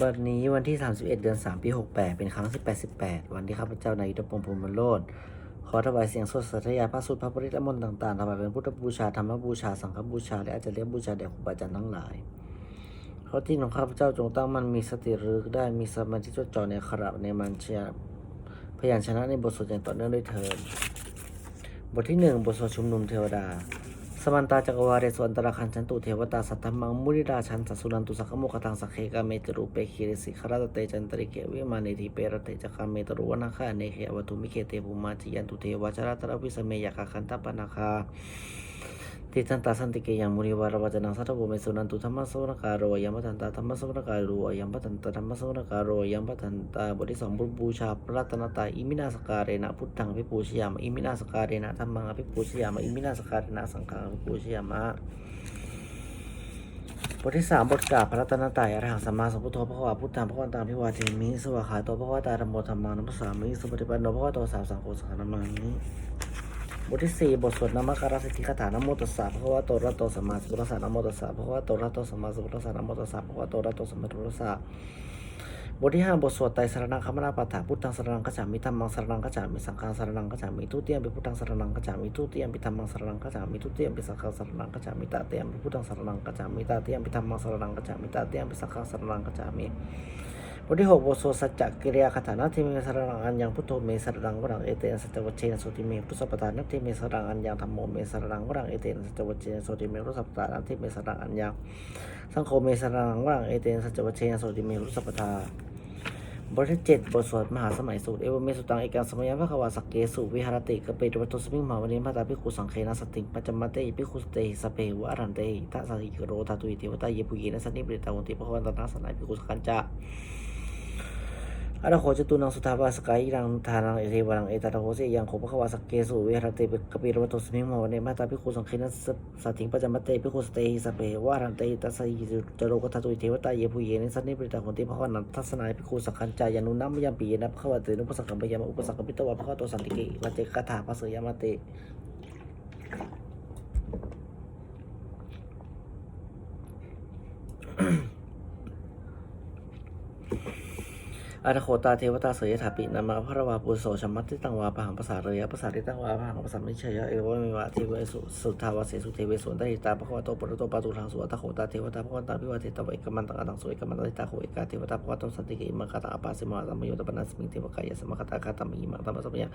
บัดนี้วันที่ 31 เดือน 3 ปี 68 เป็นครั้งที่88วันที่ข้าพเจ้านายยุทธพงศ์ภูมิโรธขอถวายเสียงสดสัตยาพระสุดพระปริตรมนต์ต่างๆถวายเป็นพุทธบูชา ธรรมบูชา สังฆบูชา และอาจจะเรียกบูชาแด่ครูบาอาจารย์ทั้งหลายขอที่ของข้าพเจ้าจงตั้งมันมีสติรึกได้มีสมาธิจดจ่อในขระในมันเชียพยัญชนะในบทสวดอย่างต่อเนื่องด้วยเถิดบทที่หนึ่งบทสวดชุมนุมเทวดา สมันตาจักรวาเรสวนตระคันชันตุเทวตาสัทธมังมุริราชันสัสุนันตุสักขโมคตังสักเคกาเมตรูเปคิริสิขราตเตจันตริเกวิมานิธิเปรเตจักาเมตรูวนาคาเนเคอวตุมิเคเตภูมาจิยันตุเทวชราตระวิสเมยกาคันตปนาคา ติทันตาสันติเกยังมุนิวารวจนังสัทธโวเมสุนันตุธรรมสวรการโรยังปทันตาธรรมสวรการโรยังปทันตาธรรมสวรการโรยังปทันตาบริสัมบูชาพระรัตนตรัยอิมินาสการเรนะพุทธังอภิปูชยามอิมินาสการเรนะธรรมังอภิปูชยามอิมินาสการเรนะสังฆังอภิปูชยามะบทที่สามบทกาพระรัตนตรัยอรหังสัมมาสัมพุทโธพระวาพุทธังพระวันตังพิวาเทมิสวาขาโตพระวตาธรรมโมธรรมานัสสามิสุปฏิปันโนพระวโตสาวสังโฆสังฆนามามิ บทที่สี่บทสวดนามการสิทธิคาถานโมตัสสะพระวโตระโตสัมมาสัมพุทธัสสะนโมตัสสะพระวโตระโตสัมมาสัมพุทธัสสะนโมตัสสะพระวโตระโตสัมมาสัมพุทธัสสะบทที่ห้าบทสวดไตรสรณังคมนาปะถาพุทธังสรณังกัจฉามิธรรมังสรณังกัจฉามิสังฆังสรณังกัจฉามิทุติยมปิพุทธังสรณังกัจฉามิทุติยมปิธรรมังสรณังกัจฉามิทุติยมปิสังฆังสรณังกัจฉามิตาเติยมปิพุทธังสรณังกัจฉามิตาเติยมปิธรรมังสรณังกัจฉามิตาเติยมปิสังฆังสรณังกัจฉามิ บทที่หกบทสวดสัจจกิริยาคาถานาทิเมสรณังอัญญังพุทโธเมสรณังวรังเอเตนสัจวัชเชนะโสติเมพุทธสัพพทานัตถิเมสรณังอัญญังธรรมโมเมสรณังวรังเอเตนสัจวัชเชนะโสติเมพุทธสัพพทานัตถิเมสรณังอัญญังสังโฆเมสรณังวรังเอเตนสัจวัชเชนะโสติเมพุทธสัพพทาบทที่เจ็ดบทสวดมหาสมัยสูตรเอวเมสุตังเอกังสมัยพระควาสักเกสุวิหารติกเปตุวัตตุสมิงมหาวันนี้พระตาภิกขุสังเคนะสติงปัจจมัตเตภิกขุสเตหิสเปวะอรันเตหิทัสสิกโรธาตุอิเทวตาเยปุยีนะสันนิปริตาวุติพระวันตนาสนายภิกขุสกันจะ อาราโคจตุนังสุทาวาสกายิรังทานังเอเทวรังเอตาโคเสยังโคพระควาสักเกสุเวหารติกปตุวัตตุสมิงมวันนี้พระตาภิกขุสังเคนะสสัติงปัจจมเตภิกขุสเตหิสเปวะอรันเตหิทัสสิจโรกธาตุอิเทวตาเยปุยีนะสันนิปริตาวุติพระวันทัสนายภิกขุสังกันจายานุนัมยามปีนะพระควาเตนุปสังกัมปยามอุปสังกัมปิตวะพระควาโตสันติเกวัจเจกถาภาษยามเต อาตโคตาเทวตาเสยถาปินามาพระวาปุโสชมัตติตังวาปะหังภาษาเรยภาษาทิตังวาปะหังภาษามิเชยะเอวะเมวะเทวสุสุทาวเสสุเทวสุนตหิตาภควะโตปรโตปาตุทังสุอัตโคตาเทวตาภควะตาพิวาเทตวะเอกมันตังอตังสุเอกมันตังตาโคเอกาเทวตาภควะโตสันติเกอิมังคาตาอปาสิมาสัมโยตปนัสมิงเทวกายสมคตาคาตามิมังตัมสมยะ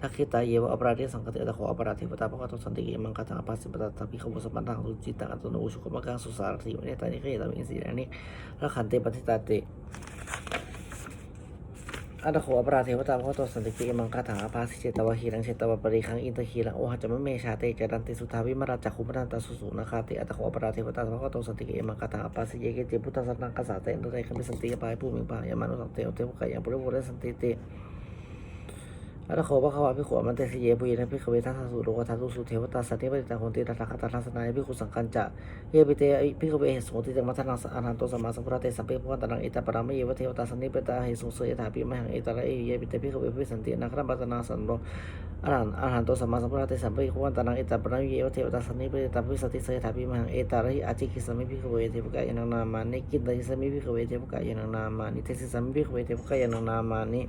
ทักขิตาเยวะอปราเดสังคติอัตโคอปราเทวตาภควะโตสันติเกอิมังคาตาอปาสิมาตาภิกขวสมันตังสุจิตังอัตโนอุชุกมะกังสุสารติวเนตานิเขยตามิอินสีนิละขันเตปฏิตาเต อัตโขอปราเทวตามข้อตสันติกิมังคาถาภาสิเจตวะหีรังเชตวะปริคังอินทคีรังโอหัจมะเมชาเตจดันติสุทาวิมราจักขุมนันตสุสุนาคาติอัตโขอปราเทวตามข้อตสันติกิมังคาถาภาสิเยเกเจพุทธสัตนังกัสสะเตนุไตคัมปิสันติยปายผู้มีปายามานุสังเตอเทวกายังปุริบุเรสันติเต อัตโขพระขวาพิขวมันเตสเยปุยนะพิขเวทัสสุโลกทัสสุสุเทวตาสัตติปฏิตาโหติตัสสะคตาทัสนายพิขุสังกันจะเยปิเตพิขเวเหสโมติตังมัทนังสอานันโตสมาสัมพุทธเตสัมเปพวันตนังอิตาปรามเยวเทวตาสันนิปตาเหสุเสยถาปิมหังอิตาระเอเยปิเตพิขเวพิสันตินักรัมปัตนาสันโรอรันอรหันโตสัมมาสัมพุทธเตสัมเปพวันตนังอิตาปรามเยวเทวตาสันนิปตาพิสันติเสยถาปิมหังเอตาระหิอาจิกิสมิพิขเวเทวกายนังนามานิกินตยิสมิพิขเวเทวกายนังนามานิเทสิสมิพิขเวเทวกายนังนามานิ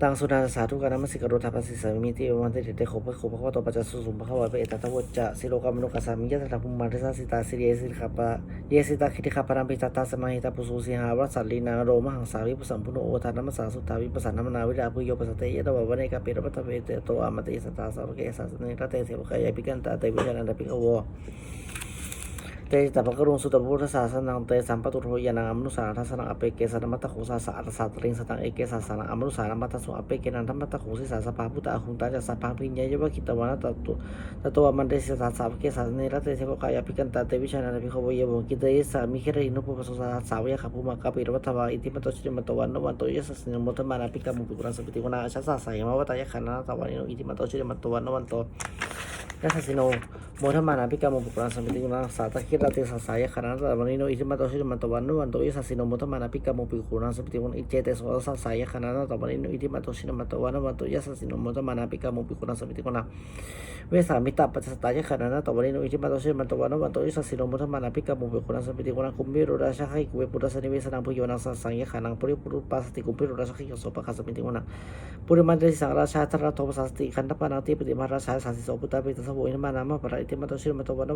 ตังสุนาสาธุการนมัสสิกโรธาปัสสิสามิติวันเตเตโคภะโคภะวะตปัจจสุสุมภะวะเปเอตตะวจะสิโลกามนุกัสสามิยะตถาภุมมาริสาสิตาสิเรสิขปะเยสิตาคิติขปะรัมปิตาตาสมาหิตาปุสุสิหาวัสสัลลีนาโรมหังสาวิปุสัมพุโนโอทานัมสาสุทาวิปัสสนามนาวิราภุโยปัสสเตยะตวะวะเนกะเปรปัตตเวเตโตอามติสตาสาวะเกสัสเนระเตเสวะกายปิกันตาเตวิจานันตปิกวะ เตจิตปะกรุงสุตบุรสาสนังเตสัมปตุโทยานังอมนุสาทัสนังอเปเกสนมัตตะโขสาสะอัตสัตริงสตังเอเกสาสนังอมนุสานัมัตตะสุอเปเกนันธรรมัตตะโขสิสาสภาพุตตะหุงตาจัสสะพังพิญญยวะคิตวานะตตุตตัวมันเตสิสาสาวเกสาเนรเตเสวกายปิกันตาเตวิชานันภิกขวยบกิเตยสามิเครินุปุปสุสาสาวยะขภูมากาปิรวัตวาอิติมตโชิมตวัน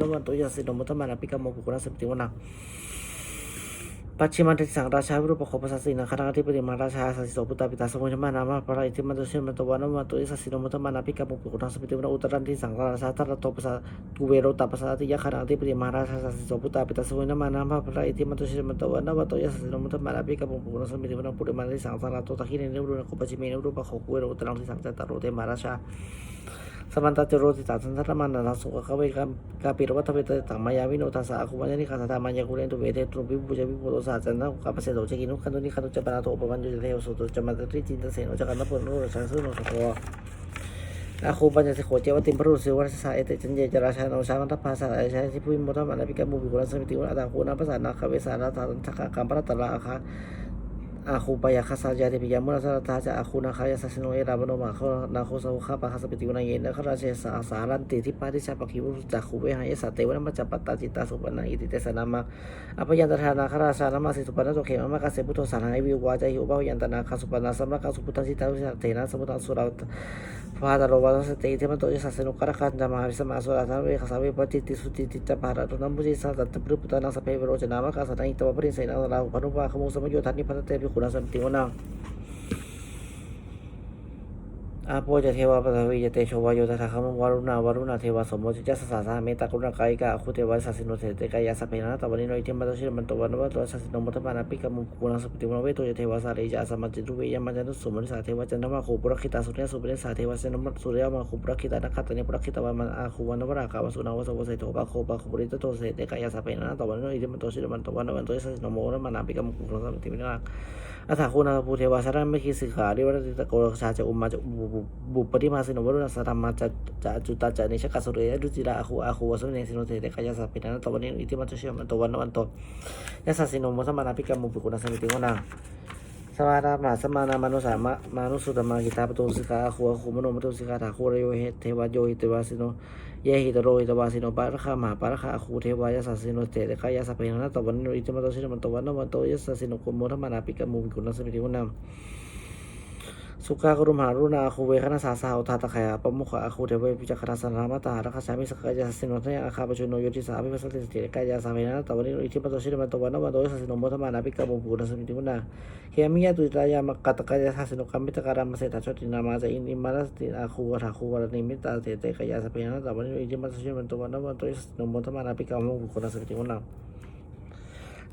นวันโตยสัสนิมุตมานาปิกามุปุกุรังสปิติวนา ชัสสะสายมาวตายะขันนาตวันอิมันนวันโตยัสสิโนโมทมานาพิกาโมบุกราสมิติกุณาสาตะคิราติสัสายขนาดตะวันนิโนอิทิมาโตชิมันตวันนุวันโตอิสัสิโนโมทมานาพิกาโมปิกุณาสมิติกุณาอิเจเตสวาสัสายขนาดตะวันนิโนอิทธิมันตุเชมันตอิสัสิโนโมทมานาพิกาโมปิกุณาสมิติกุณาเวสามิตาปัสสตายขนาดตะวันนิโนอิทิมาโตชิมันตวันนุวันตอิสัสิโนโมทมานาพิกาโมปิกุณาสมิติกุณาคุมพิรุราชาให้กุเวนนวมตุยนัสัสังยขนังปุริปุรุปัสติมพิรุราชาให้ยโสปะคัสมิติกุณาปุริมันราชาธรโทปสัสติขันธปานาติปฏิมาราชาสัสิโสปุตตาปิตานามาปะระอิติมาโตรันวันโตอิสัสสิโนโมทมานาปิกามุปิกุณาสมิติกุณาทักขินันติสังราชาวิรุณโหตาปสัสติยกุมพันติติปฏิหาราชาสัสสิโสปุตาปิตสมุอินมานามาประอิติมาโตชิรมาโตวันวันโตอิสัสสิโนโมทมานาปิกามุปิกุณาสมิติกุณาปัจฉิมันติสังราชาวิรูปโคปสัสสินะคณะธิปติมาราชาสัสสิโสปุตตาปิตาสมุทรมนตุชิมันตวันมันตุอิสัสิโนมุตมานาปิกามุปิกุณาสมิติวนาอุตรันติสังราชาทัตโตปสักุเวโรตาปสัติยะคณะธิปติมาราชาสัสิโสปุตตาปิตาสมุทมานามาประอิติมันตุชิมันตวันมันตุอิสัสิโนมุตมานาปิกามุปิกุณาสมิติวนาปุริมันติสังสาราโตตะคิเนเนรุนะโคปจิเมเนรุปะโคกุเวโรอุตรังติสังจัตตโรเตมาราชา สมันตาจโรติตาสันทรมันนาสุขเขาเวกกาปิรวัตเวตตังมายาวิโนทัสสะคุมัญญานิคาสตามายาคุเรนตุเวเทตุปิปุจวิปุโตสาจันนะกาปเสดโตเจกินุขันตุนิขันตุจปนาโตปปัญจุเทวสุตุจมาตริจินตเสนโจักันนปุโนรชังสุโนสโคอาคูปัญญสิโขเจวติมพรุสิวัสสะเอเตจันเยจราชาโนชามันทภาษาไอชาสิพุยมุตมันอภิกรรมุปิกุลสมิติวนาตาคูนาภาษานาคเวสานาทานทักกัมปรัตตละอาคา อาคูปายาคาสาจาติปิยามุนาสาตาจะอาคูนาคายาสัสโนเอราบโนมาเขานาโคสาวคาปะคาสปิติวนาเยนะคราเชสาสารันติทิปาทิชาปะคิวุจักคูเวหายสัตเตวนามัจจปัตตาจิตาสุปนาอิติเตสนามาอภยันตทานาคราชานามาสิสุปนาโตเขมามะกาเสพุทโธสานัยวิวาจาหิอุบายันตนาคาสุปนาสัมรักาสุพุทธสิตาวิสัตเทนะสมุตังสุราฟาตโรวาสติเทมันโตจิสัสนุกรคันจามาวิสมาสุราทานเวคสาวิปจิติสุติติจปาระตุนัมบุจิสัตตปรุปตานาสเพเวโรจนามะกาสตังอิตวปริเสนาลาหุปนุปาขมุสมโยธานิพัตเตปิขุนาสัมติวนา อาโปจะเทวาปตวีจะเตโชวายโยตถาคมวารุณาวารุณาเทวาสมโมจิจัสสาสาเมตตากรุณากายกาคุเทวาสัสสิโนเสเตกายาสัพเปนะตวันนี้โนอิเทมัตชิมันตวันวัตสัสสิโนมัตปานาปิกามุกุณาสุปติวันเวโตจะเทวาสาเรจะสมัจจุเวยัมัจจตุสุมริสาเทวาจันทมาคูปุรคิตาสุเนสุปเนสาเทวาเสนมัตสุริยมาคูปุรคิตานักขัตเนปุรคิตาวามันอาคูวันวรากาวสุนาวสวเสโตปะโคปะโคปุริตโตเสเตกายาสัพเปนะตวันนี้โนอิเทมัตชิมันตวันวันโตสัสสิโนโมนะมานาปิกามุกุณาสุปติวินาอัฏฐคุณาภูเทวาสารัมไม่คิสิขาริวัติตะโกรชาจะอุมมาจะบุบุปฏิมาสินวรุณสัตมาจะจะจุตาจะนิชกัสเรยดุจิระอาคูอาคูวสุเนสิโนเตเตกายาสัพพินันตวันนี้อิติมัจเชมันตวันวันตยาสัสิโนมสมานาภิกรรมุปุกุณสมิติวนาสมารามาสมานามานุสามะมานุสุตมากิตาปตุสิกาอาคูอาคูมโนมตุสิกาถาคูรโยเหเทวโยหิตวาสิโนเยหิตโรหิตวาสิโนปาระคามหาปาระคาอคูเทวายาสัสสิโนเตเตกายาสัพเพนตวันโนอิจิมโตชินมันตวันโนวันตยสัสสิโนกุมโมทมานาปิกามุมิกุณสมิติกุณา สุขากรุมหารุณาคูเวคณสาสาอุทาตะขยาปมุขอาคูเทเวปิจักรสันรามตาระคาสามิสกายาสัสสิโนยอาคาปชุโนโยติสามิปัสสติสติกายาสัพเพนะตวันโนอิจิมโตชินมันตวันนวันโตยสัสินโมทมานาปิกามุมิกุณสมิติกุณาเฮียมิยาตุตายามกัตกายาสัสสิโนกัมมิตการามเสตชตินามาจะอินอิมารัสติอาคูวะถาคูวะนิมิตาเตเตกายาสัพเพนะตวันโนอิจิมโตชินมันตวันนวันโตยสัสินโมทมานาปิกามุมิกุณสมิติกุณา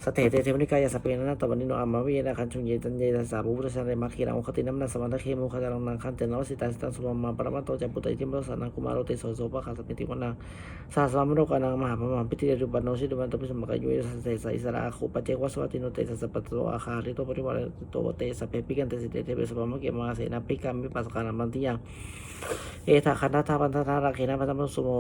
สเตเตเทวนิกายาสเปนนะตวันนี้โนอามาวินะคันชุงเยตันเยตัสสาบุรุษาเรมาคีรังคตินัมนาสมันตะเคมุขจารังนังคันเตนวสิตาสิตังสุมาปรมาโตจัปุตติจิมโรสานังกุมารโตโสโสปะคาสปิติวนาสาสามโรกานังมหาพมพิติเรุปันโนชิดุมันตปิสมกายุเอสเตสอิสระอาคุปเจวัสวัติโนเตสสปัตโตอาคาริโตปริวารโตเตสเปปิกันเตสิเตเทเปสปามะเกมาเสนาปิกัมมิปัสกานัมันติยังเอทาคันธาพันธาราเคนะพันธมสุโม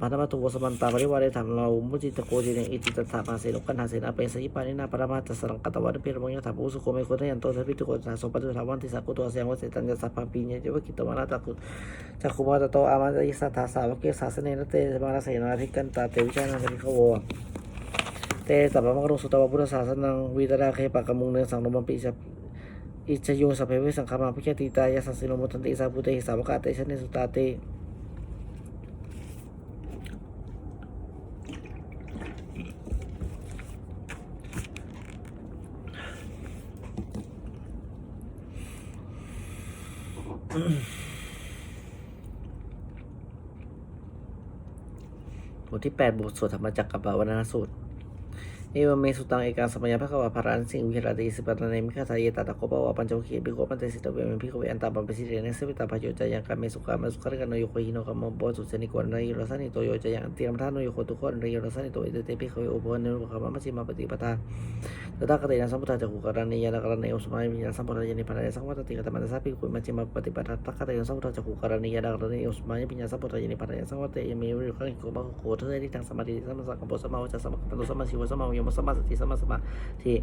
พันธมตุวสมันตาบริวารธรรมเรามุจิตโกจิเนอิจิตตาภาเสนุกันหาเสนาเปสยิปานินาปรมาตสรังกตวันเปรมยถาภูสุโคเมโคทยันโตสัพพิตุโกสาสปัจจุทาวันติสักุตัวเสียงวเสตัญญาสัพพปิญญเจวกิตวานาตะกุจักขุมาตโตอามาติสัทธาสาวกเกสาสเนนเตมาราเสนาธิกันตาเตวิชานันติขโวเตตัปปะมะกรุสุตวะพุทธศาสนังวิตราเคปะกมุงเนสังนมปิสัพอิจโยสัพเพเวสังคามาพิจติตายาสัสสิโนมุตันติสาพุเตหิสาวกาเตชะเนสุตาเต บทที่แปดบทสวดธรรมจักรกับบาวนาสูตร เอวเมสุตังเอกาสมัยพระกวาภารันสิงวิหารติสิปัตเนมิฆาทายตตะโคปวาปัญจวัคคีย์ภิกปันเตสิตเวเมภิกเวอันตาปัมปสิเรเนสวิตาพโยจายังกามสุขามสุขริกันโยโคหิโนกัมโบสุเสนิกวนไรโรสานิโตโยจายังเตรียมท่านโยโคตุคนไรโรสานิโตเอเตเตภิกเวอุปนเนรุขามมัชิมาปฏิปทาตถาคตยานสัมพุทธาจักขุการณียานการณีอุสมายิยานสัมพุทธายานิพานายสังวัตติกตมันสัพพิขุมัชิมาปฏิปทาตถาคตยานสัมพุทธาจักขุการณียานการณีอุสมายิยานสัมพุทธายานิพานายสังวัตติยามีวิริขังโกบะโคเทที่ทางสมาธิสัมมาสังกัปปะสัมมาวจาสัมมากัปปะสัมมาชิวะสัมมายมสัมมาสติสัมมาสมาธิ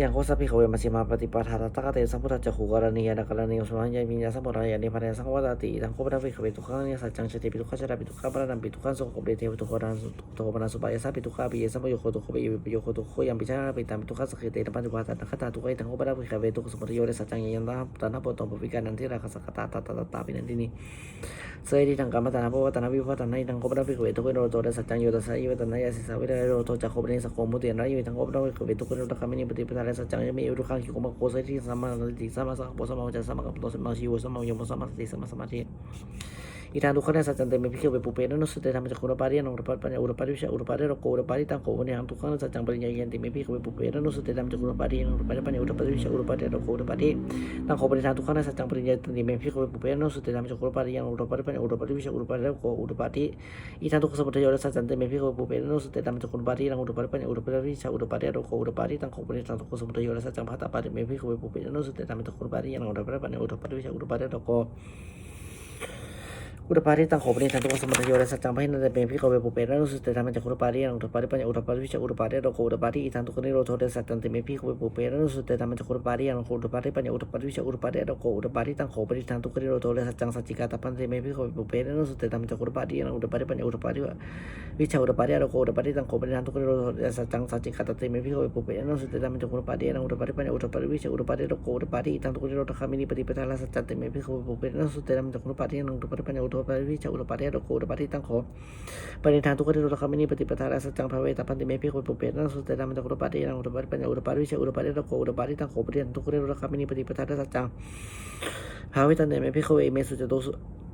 อย่างโคสัพพิขเวมัชฌิมาปฏิปทาตถาคตสัมพุทธจักขุกรณียานการณีอุสมายิยาสัมพุทธายานิพานายสังวัตติทางโคปะวิขเวทุกขังนิสัจจังเชติปิทุกขชราปิทุกขปรนัมปิทุกขังสุขเบเทวทุกขรังทุกขปนัสสุปายาสาปิทุกขาปิเยสัมปโยโคทุกขเบยปิโยโคทุกขยังปิชาปิตัมปิทุกขสกิเตนปัจจุบันตันคตาทุกไอทางโคปะวิขเวทุกขสมุทโยเดสัจจังยันตาตานะปตตปวิการนันทิราคสกตาตาตาตาปินันทินีเสยที่ทางกรรมฐานพราะว่าตานาวิพัฒนาทางกบฏวิเวทุกคนโรโตได้สัจจังโยตัสสะยิวตันายาสิสาวิไดโรโตจากโคบนิสโคมุติยันไรอยู่ทางกบฏวิเวทุกคนโรตคามินิปฏิปทาาและสัจจังยังมีอุทุขังคิโกมะโคเสยที่สัมมาสติสัมมาสังโฆสัมมาวิจารสัมมากัปโตสัมมาชีวสัมมาโยมสัมมาสติสัมมาสมาธิ อีทางทุกขณะสัจจันเตมิพิเคเวปุเปนะนุสเตธรรมจักขุรปาริยนอุรปัตปัญญาอุรปาริวิชาอุรปาริโรโกอุรปาริตังโกวันยังทุกขณะสัจจังปริญญายันติมิพิเคเวปุเปนะนุสเตธรรมจักขุรปาริยนอุรปาริปัญญาอุรปาริวิชาอุรปาริโรโกอุรปาริตังโกปริทางทุกขณะสัจจังปริญญายันติมิพิเคเวปุเปนะนุสเตธรรมจักขุรปาริยนอุรปาริปัญญาอุรปาริวิชาอุรปาริโรโกอุรปาริอีทางทุ อุรปาริตังโกปริทางทุกขสมุทัยโยสัจจังพัตตาปาริมิพิเคเวปุเปนะนุสเตธรรมจักขุรปาริยนอุรปาริปัญญาอุรปาริวิชาอุรปาริโรโกอุตปาริตังโขปนิทันตุสมุทโยและสัจจังพหินันเตเป็นพิโกเวปุเปนะนุสเตธรรมจักขุรปาริยังอุตปาริปัญญาอุตปาริวิชาอุตปาริโรโกอุตปาริอีทันตุกนิโรโทเดสัจจันเตเป็นพิโกเวปุเปนะนุสเตธรรมจักขุรปาริยังอุตปาริปัญญาอุตปาริวิชาอุตปาริโรโกอุตปาริตังโขปนิทันตุกนิโรโทและสัจจังสัจจิกาตปันเตเป็นพิโกเวปุเปนะนุสเตธรรมจักขุรปาริยังอุตปาริปัญญาอุตปาริวิชาอุตปาริโรโกอุตปาริตังโขปนิทันตุกนิโรโทและสัจจังสัจจิกาตเตเป็นพิโกเวปุเปนะนุสเตธรรมจักขุรปาริยังอุตปาริปัญญาอุตปาริวิชาอุตปาริโรโกอุตปาริอีทันตุกนิโรธคามินิปฏิปทาละสัจจันเตเป็นพิโกเวปุเปนะนุสเตธรรมจักขุรปาริยังอุตปาริปัญญาอุทปริชาอุตปาริโรโคอุตปาริตังโคปณิธานทุกขติโรคามินีปฏิปทาและสัจจังภเวตาพันติเมพิโคปุเปนังสุตตธรรมตะกรุปาตินังอุตปาริปัญญาอุตปาริวิชาอุตปาริโรโคอุตปาริตังโคปริยันทุกขติโรคามินีปฏิปทาและสัจจังภเวิตันเตเมพิโคเอเมสุจโต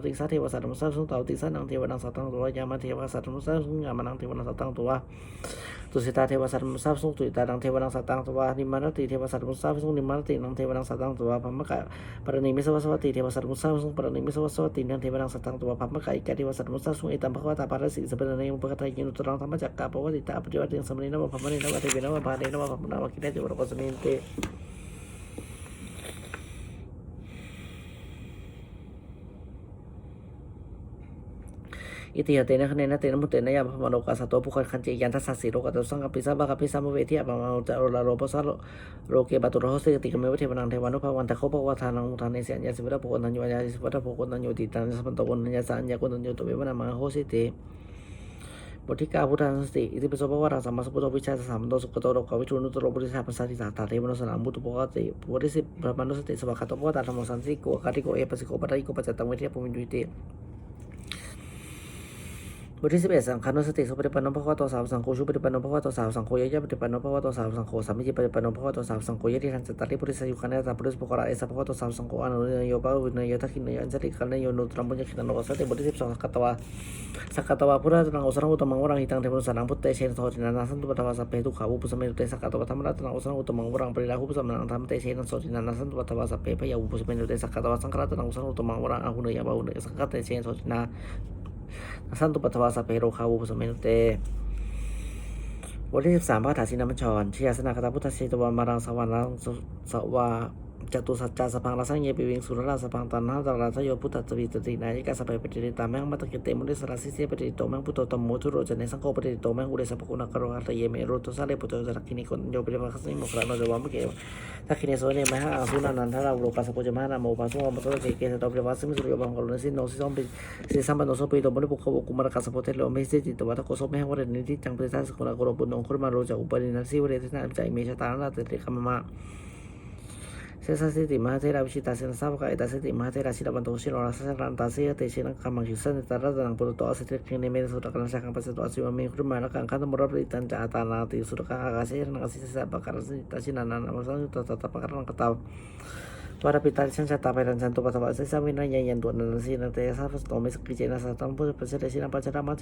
ตสุเดสัจเจสุเอวันเตปิรวัตันวาสักการยังยถาภูตังยถาสนังสุริสุตังโหสินทาเยเซฟเกโรเกสมาระเกสภามะสสัมภามันเนี่ยไปปัสสายเสมนุสอนุอนุตรังธรรมอนุตรังสัมมาสัมพุทธิสัมพุทธปัจจัญญาสิญญาณจัปปะเมทัสสะอุรปาริกุปะเมมุติยมันติมาชตินาทิธานิบุตบุตรพระวติธรรมวจพระวตมนาปัจจวัคคียาภิกขุพระวตปัสสังพิทันตุมัสมิงจัปปะรมัสมิงปัญญามะสัมปัตกุณัญญาสวิรสังวิธรรมะธรรมจักขุอุรปาติยังกินจิสมุยธรรมสัพพะเนโนธรรมปฏิปัติเดชพกตาธรรมจักเกปุมาเทวาสัมมุสาสุอิตมะขตาภารังสีสิบเรเนมิคตายรุตรังธรรมจักรปฏิตาปฏิวัติยังสมเนโนภามเนนมาเทเวนมามาเรนมาภามุนาอกิเตสิอุโลกสมินเต อิติยเตนะคะเนนะเตนะมุเตนะยาพมโนกาสโตปุคันคันเจยันทัสสิโรกัตสังกัปปิสัมบะกัปปิสัมเวทิอะปะมาจะโรลาโรปะสะโรเกบะตุโรโหสิติกเมวะเทวนังเทวานุภาวันตะโคปะวะทานังทานเนเสียญญาสิวะโพกันตัญโยญาสิวะโพกันตัญโยติตังสัมปันโตกันตัญญาสัญญากันตัญโยตุเววนะมังโหสิเตบทที่เก้าพุทธานุสติอิติปิโสภะวะระสัมมาสัมพุทโธวิชาสามโตสุขโตโรกวิชุนุตโรบุริสาปัสสะทิสาตาเทวนุสนามุตุปกติบทที่สิบพระมนุสติสวากาโตปะวะตาธรรมสันติโกกาติโกเอปัสสิโกปัตติโกปัจจตังเวทิยปุมิจุติ บทที่สิบเอ็ดสังขานุสติสุปฏิปันโนภควะโตสาวสังโฆชุปฏิปันโนภควะโตสาวสังโฆยะยะปฏิปันโนภควะโตสาวสังโฆสัมมิจิปฏิปันโนภควะโตสาวสังโฆยะที่ทันจตติปุริสยุคันเนตาปุริสปกราเอสภควะโตสาวสังโฆอนุเนโยปะวินโยทักขินโยอัญจติคันโยนุตรัมปุญญคิตันโนกสติบทที่สิบสองสักกตวะสักกตวะพุทธะตังอุสรังอุตมังวรังหิตังเทพุสันังพุทธเชนโสตินานาสันตุปตวะสัพเพทุขาวุปสเมตุเตสักกตวะธรรมรัตนังอุสรังอุตมังวรังปริลาหุปสมนังธรรมเตเชนโสตินานาสันตุปตวะสัพเพพยาวุปสเมตุเตสักกตวะสังฆรัตนังอุสรังอุตมังวรังอาหุเนยะบาหุเนยสักกตเชนโสตินา สันตุปัตวาสเพโรคาวุปสเมนุเตบทที่สิบสามพระถาสินมัญชรชยาสนาคตาพุทธเชตวันมารังสวรรค์รังสสวา จตุสัจจาสพังราสังเยปิวิงสุรราสพังตันนาตราทโยพุทธตวีตตินายิกาสเปปฏิริตาแมงมัตเกเตมุนิสราสิเสปฏิริโตแมงพุทโตตมโมทุโรจเนสังโฆปฏิริโตแมงอุเรสปะคุณากรหัตเยเมโรตุสาเลปุตโตจรักขินิคนโยปิริภาคสิมุขระโนจวามะเกวทักขิเนโสเนมหาอาสุนันนันทราอุโรกัสสปุจมานาโมปัสสุวมัตโตเกเกสตอปริวัสมิสุริยบังกลนสิโนสิสอมปิสิสัมปันโนโสปิโตมนุปุขโวกุมารกัสสปุเทโลเมสิจิตวัตโกโสเมหวเรนิติจังปิทัสกุณากรปุณงคุรมาโรจอุปนินัสสิวเรตินาจเมชตานาตติคามมะเมชิตานาวกายตาสติมหาเทราชิดาบันโตชิโนราสสังรันตาเสยเตชินังคามังคิสันตาระ ดังปุตโตอสิทธิคินเมสุตกันสังปัสสตอสิวามีครุมานักขังขันธมรริตันจาตานาติสุตกังอากาเสนังสิสะปะการสิตาชินานานามัสังตตตปะการังกตาววารปิตาชันชาตาไปรันชันตุปัสสาวะเสสาวินัยยันตัวนันสินันเตยะสัพสโตมิสกิเจนะสัตตัมพุทธปัสสะเดชินังปัจจามัจ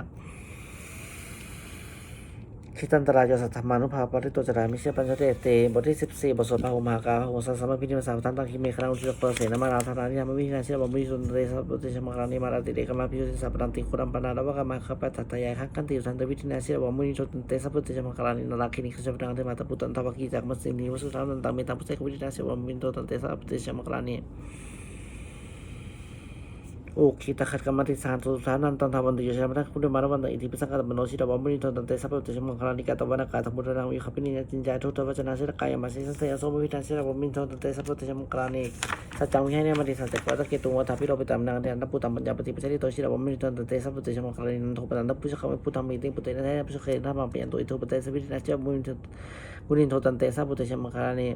จ คโตสุรโคชินันโนปะสุตตปะโตตมานุปะวินัสตาสังกุสกานุปะวิตันตรายสัทธมานุภาปริโตจรามิเชปัญจเตเตบทที่สิบสี่บทสวดพระโอมากาโหสัสสมพิธิมสามทันตังคิเมฆนังอุจจเปเสนมาราธนานิยามวิหินาเชบมุิสุนเรสัพติชมกรานิมาราติเดกมาพิยุติสัพพันติคุรัมปนาดวะกามาคปัตตายายขังกันติสันตวิธินาเชบมุิสุนเตสัพพุติชมกรานินาราคินิขจพนังเทมาตปุตตันทวกีจากมัสสินีวสุธานันตังเมตังพุทธวิธินาเชบมุิโตตันเตสัพพุติชมกรานิ โอเคิตาขัดกรรมติสารสุสานันตันทาวันติโยชนะมัทคุณมารวันตอิทิปิสังกัตมโนชิตาวัมมุนิทนตันเตสัพพะเตชมังคลานิกาตวันากาธมุตระวิคัปินิยจินจายทุตวัจนะเสรกายมาสิสัสยสมวิทันเสรวัมมินทนตันเตสัพพะเตชมังคลานิสัจจังวิให้เนี่ยมันติสัจจวัตเกตุวัฏพิโรปิตามนังเดนัปุตัมปัญญาปฏิปัจจิโตชิตาวัมมุนิทนตันเตสัพพะเตชมังคลานินันโทปตันนัพุชขมิพุทธัมมิติปุตเตนะเทนะพุชเขนะมังเปียนตุอิทุปเตสวิธินาเจมุนิทมุนิโทตันเตสัพพะเตชมังคลานิ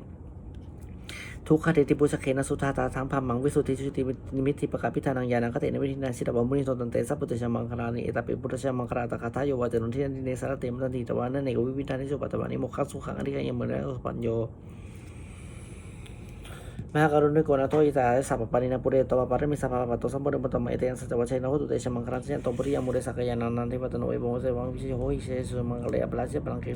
ทุกขติติปุสเคนะสุธาตาทั้งพัมมังวิสุทธิชุตินิมิติปะกาพิธานังยานังคติในวิธินาสิตาบมุนิโตตันเตสัพพุทธชมังคลานิเอตาปิพุทธชมังคลาตคาทาโยวาจนุที่นันทิเนสารเตมตันติตวานันเนกวิวิธานิสุปัตะวานิโมคขัสสุขังอริกายมเมนะสุปัญโย มหากรุณาโกนาโทอิตาสัพปานินาปุเรโตปะปะเรมิสัพพะปะโตสัมปุเรปะตมะเอเตยันสัจวัชัยนะโหตุเตชะมังคลังเชนโตปริยมุเรสักยานันนันทิปะตโนเอโมเสวังวิเชโหอิเชสุมังคเลอปลาเชปลังเค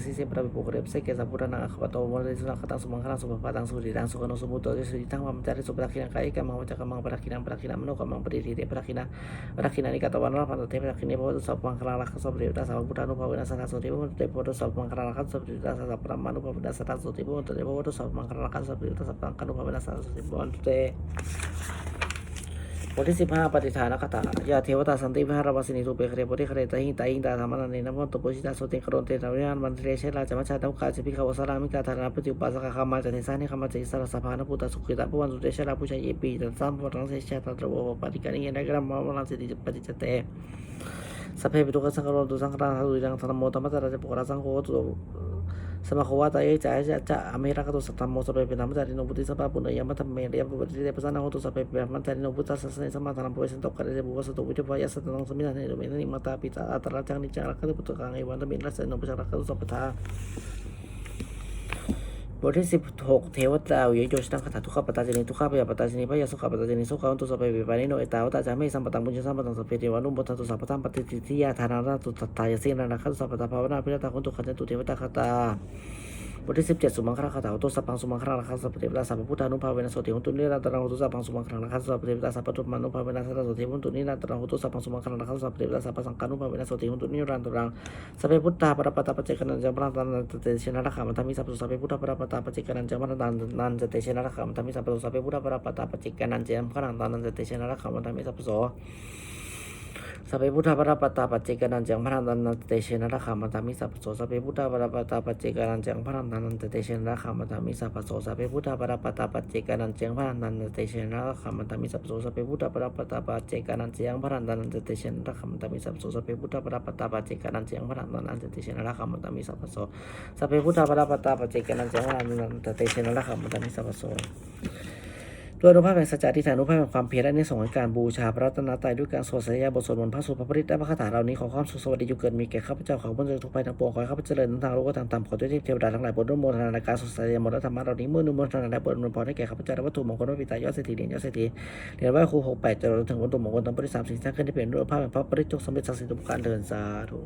สิเสปะระวิปุกเรปเสเกสัพพุทธนเรสุนัขตังสุมังคลังสุภะตังสุริตังสุขโนสุมุตโตเตบทที่สิบห้าปฏิฐานคาถายาเทวตาสันติวิหารวสินีทุเปเคเรปฏิเคเรตหิงตาหิงตาธรรมนันเนนมตุปุชิตาโสติครนเตตาวิหารมันเทเชราจมัชชาตุกาจิพิขาวสารามิกาธานาปฏิปาสกคามาจันเทสานิคามาจิสารสภานพุทธสุขิตาภวันสุเตชราปุชัยเยปีตันสัมปรังเสชาตตระโวปฏิการิยนกรมมามลังสิติปฏิจเต สัพเพปิตุกสังกรตุสังฆราสุยังธรรมโมธรรมตระจะปุกราสังโฆตุสมาโควาตายจ่ายจะจะอเมริกาตุสัตตโมสเปเป็นธรรมจาริโนบุติสปาปุณยามัตเมเรีย บุติเดปสานาโหตุสเปเป็นมันจาริโนบุตสสเนสมาธรรมปุเวสันตกเทวดาตาปิตาอัตราจังนิจังรักตุปุตตังขัตตุสัพพทาบทที่สิบหกเทวตาเยโยชนะคาถาทุกขปตาจินิทุกขปยาปตาจินิพยาสุขปตาจินิสุขันตุสเพปิปานิโนเอตาวตาจามิสัมปตังบุญสัมปตังสัพเพเทวานุบทันตุสัพพตังปฏิทิทิยาธานาราตุตตายสินานาคัตุสัพพตาภาวนาพิรตาคุณตุขันตุเทวตาคาตา บทที่สิบเจ็ดสุมังคลาคาถาตุสัพพังสุมังคลาคัสสัพเทวตาสัพพุทธานุภาเวนะโสติหุนตุนิรันตรังหุตุสัพพังสุมังคลาคัสสัพเทวตาสัพพุทุมานุภาเวนะสัตตโสติหุนตุนิรันตรังหุตุสัพพังสุมังคลาคัสสัพเทวตาสัพพสังฆานุภาเวนะโสติหุนตุนิรันตรังสัพเพพุทธาปรปตาปเจกนันจังพระนันเตเชนะระขามันทมิสัพพุสัพเพพุทธาปรปตาปเจกนันจังพระนันนันเตเชนะระขามันทมิสัพพุสัพเพพุทธาปรปตาปเจกนันจังพระนันนันเตเชนะระขามันทมิสัพพุ สัพเพพุทธปรปตาปัจเจกนันจังพระนันนันเตเชนะระขามันตามิสัพพโสสัพเพพุทธปรปตาปัจเจกนันจังพระนันนันเตเชนะระขามันตามิสัพพโสสัพเพพุทธปรปตาปัจเจกนันจังพระนันนันเตเชนะระขามันตามิสัพพโสสัพเพพุทธปรปตาปัจเจกนันจังพระนันนันเตเชนะระขามันตามิสัพพโสสัพเพพุทธปรปตาปัจเจกนันจังพระนันนันเตเชนะระขามันตามิสัพพโสสัพเพพุทธปรปตาปัจเจกนันจังพระนันนันเตเชนะระขามันตามิสัพพโส ด้วยอนุภาพแห่งสัจจะที่แทนอนุภาพแห่งความเพียรและในส่งของการบูชาพระรัตนตรัยด้วยการสวดสัญญาบทสวดมนต์พระสุภพริตและพระคาถาเหล่านี้ขอความสุขสวัสดีอยู่เกิดมีแก่ข้าพเจ้าขอบนทุกภัยทั้งปวงขอให้ข้าพเจ้าเจริญทางโลกและทางธรรมขอด้วยเทพเทวดาทั้งหลายโปรดร่วมโมทนาในการสวดสัญญามนต์และธรรมะเหล่านี้เมื่อนุโมทนาและเปิดอนุพรให้แก่ข้าพเจ้าและวัตถุมงคลพระปิตายอดเศรษฐีเหรียยอดเศรษฐีเรียญไหว้ครูหกแปดจนถึงวัตถุมงคลทั้งปริสามสิ่งสร้างขึ้นที่เป็นรูปภาพแห่งพระปริจกสมเด็จศักดิ์สิทธิ์ทุกประการเดินสาธุ